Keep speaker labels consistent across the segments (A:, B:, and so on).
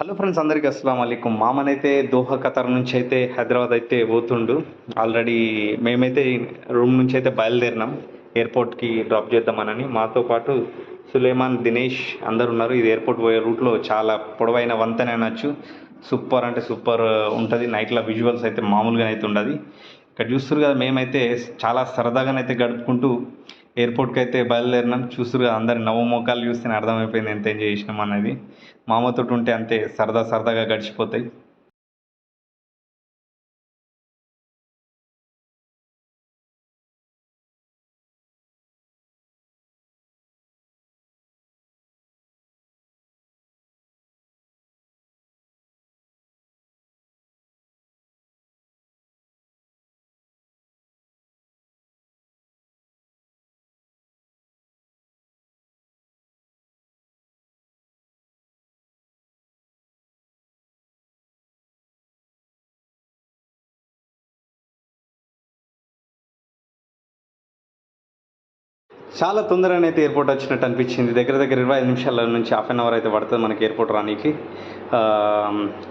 A: Hello friends అందరికీ అస్సలం అయికం మామనైతే దోహ ఖతర్ నుంచి అయితే హైదరాబాద్ అయితే పోతుండు. ఆల్రెడీ మేమైతే రూమ్ నుంచి అయితే బయలుదేరినాం. ఎయిర్పోర్ట్కి డ్రాప్ చేద్దామనని. మాతో పాటు సులేమాన్ దినేష్ అందరు ఉన్నారు. ఇది ఎయిర్పోర్ట్ పోయే రూట్లో చాలా పొడవైన వంతెన అనొచ్చు సూపర్ అంటే సూపర్ ఉంటుంది. నైట్లో విజువల్స్ అయితే మామూలుగా అయితే ఉండదు. ఇక్కడ చూస్తారు కదా మేమైతే చాలా సరదాగానైతే గడుపుకుంటూ ఎయిర్పోర్ట్కి అయితే బయలుదేరినాం. చూస్తారు కదా అందరి నవ్వుమోకాలు చూస్తేనే అర్థమైపోయింది ఎంత ఎంజాయ్ చేసినాం అనేది. మామతోటి ఉంటే అంతే సరదా సరదాగా గడిచిపోతాయి. చాలా తొందరగా అయితే ఎయిర్పోర్ట్ వచ్చినట్టు అనిపించింది. దగ్గర దగ్గర ఇరవై ఐదు నిమిషాల నుంచి హాఫ్ అన్ అవర్ అయితే పడుతుంది మనకి ఎయిర్పోర్ట్ రానికి.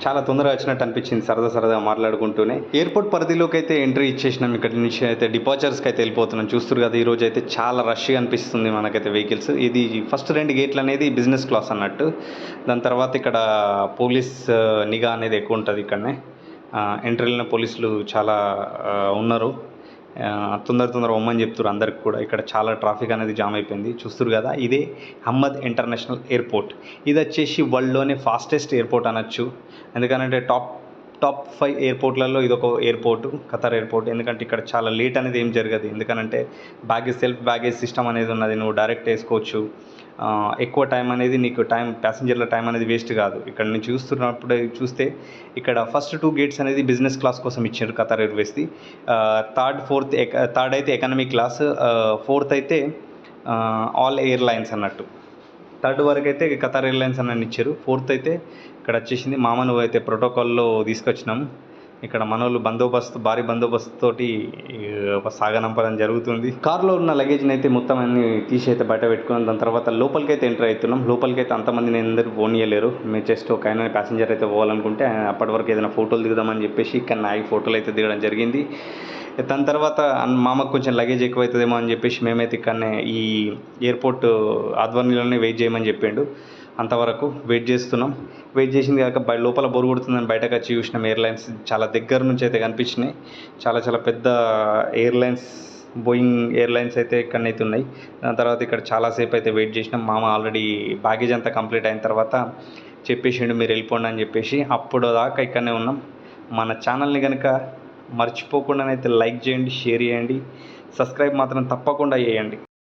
A: చాలా తొందరగా వచ్చినట్టు అనిపించింది సరదా సరదా మాట్లాడుకుంటూనే. ఎయిర్పోర్ట్ పరిధిలోకి అయితే ఎంట్రీ ఇచ్చేసినాం. ఇక్కడి నుంచి అయితే డిపార్చర్స్కి అయితే వెళ్ళిపోతున్నాం. చూస్తారు కదా ఈరోజు అయితే చాలా రష్గా అనిపిస్తుంది మనకైతే వెహికల్స్ ఇది ఫస్ట్ రెండు గేట్లు అనేది బిజినెస్ క్లాస్ అన్నట్టు. దాని తర్వాత ఇక్కడ పోలీస్ నిఘా అనేది ఎక్కువ ఉంటుంది ఇక్కడనే. ఎంట్రీలో పోలీసులు చాలా ఉన్నారు. తొందర తొందర పొమ్మని చెప్తున్నారు అందరికి కూడా. ఇక్కడ చాలా ట్రాఫిక్ అనేది జామ్ అయిపోయింది. చూస్తారు కదా ఇదే అహ్మద్ ఇంటర్నేషనల్ ఎయిర్పోర్ట్. ఇది వచ్చేసి వరల్డ్లోనే ఫాస్టెస్ట్ ఎయిర్పోర్ట్ అనొచ్చు. ఎందుకంటే టాప్ టాప్ ఫైవ్ ఎయిర్పోర్ట్లలో ఇది ఒక ఎయిర్పోర్ట్ ఖతర్ ఎయిర్పోర్ట్. ఎందుకంటే ఇక్కడ చాలా లేట్ అనేది ఏం జరగదు. ఎందుకంటే బ్యాగేజ్ సెల్ఫ్ బ్యాగేజ్ సిస్టమ్ అనేది ఉన్నది. నువ్వు డైరెక్ట్ వేసుకోవచ్చు. ఎక్కువ టైం అనేది నీకు టైం ప్యాసింజర్ల టైం అనేది వేస్ట్ కాదు. ఇక్కడ నేను చూస్తున్నప్పుడు చూస్తే ఇక్కడ ఫస్ట్ టూ గేట్స్ అనేది బిజినెస్ క్లాస్ కోసం ఇచ్చారు ఖతార్ ఎయిర్వేస్ది. థర్డ్ ఫోర్త్ థర్డ్ అయితే ఎకనమీ క్లాస్ ఫోర్త్ అయితే ఆల్ ఎయిర్లైన్స్ అన్నట్టు. థర్డ్ వరకు అయితే ఖతార్ ఎయిర్లైన్స్ అని ఇచ్చారు. ఫోర్త్ అయితే ఇక్కడ వచ్చేసింది. మామను అయితే ప్రోటోకాల్లో తీసుకొచ్చినాం. ఇక్కడ మనోళ్ళు బందోబస్తు భారీ బందోబస్తు తోటి సాగనంపడం జరుగుతుంది. కార్లో ఉన్న లగేజ్ని అయితే మొత్తం అన్ని తీసి అయితే బయట పెట్టుకున్నాం. దాని తర్వాత లోపలికి అయితే ఎంటర్ అవుతున్నాం. లోపలికి అయితే అంతమంది నేను అందరూ చేయలేరు మేము జస్ట్ ఒక ఆయన ప్యాసింజర్ అయితే పోవాలనుకుంటే అప్పటి వరకు ఏదైనా ఫోటోలు దిగుదామని చెప్పేసి ఇక్కడ నాయి ఫోటోలు అయితే దిగడం జరిగింది. దాని తర్వాత మామకు కొంచెం లగేజ్ ఎక్కువ అవుతుందేమో అని చెప్పేసి మేమైతే ఇక్కడనే ఈ ఎయిర్పోర్ట్ ఆధ్వర్యంలోనే వెయిట్ చేయమని చెప్పిండు. అంతవరకు వెయిట్ చేస్తున్నాం. వెయిట్ చేసింది కాక బయ లోపల బోరు కొడుతుందని బయటకు వచ్చి చూసినాం. ఎయిర్లైన్స్ చాలా దగ్గర నుంచి అయితే కనిపించినాయి. చాలా చాలా పెద్ద ఎయిర్లైన్స్ బోయింగ్ ఎయిర్లైన్స్ అయితే ఇక్కడనైతే ఉన్నాయి. దాని తర్వాత ఇక్కడ చాలాసేపు అయితే వెయిట్ చేసినాం. మామ ఆల్రెడీ బ్యాగేజ్ అంతా కంప్లీట్ అయిన తర్వాత చెప్పేసిండు మీరు వెళ్ళిపోండి అని చెప్పేసి. అప్పుడు దాకా ఇక్కడనే ఉన్నాం. మన ఛానల్ని కనుక మర్చిపోకుండా అయితే లైక్ చేయండి షేర్ చేయండి. సబ్స్క్రైబ్ మాత్రం తప్పకుండా చేయండి.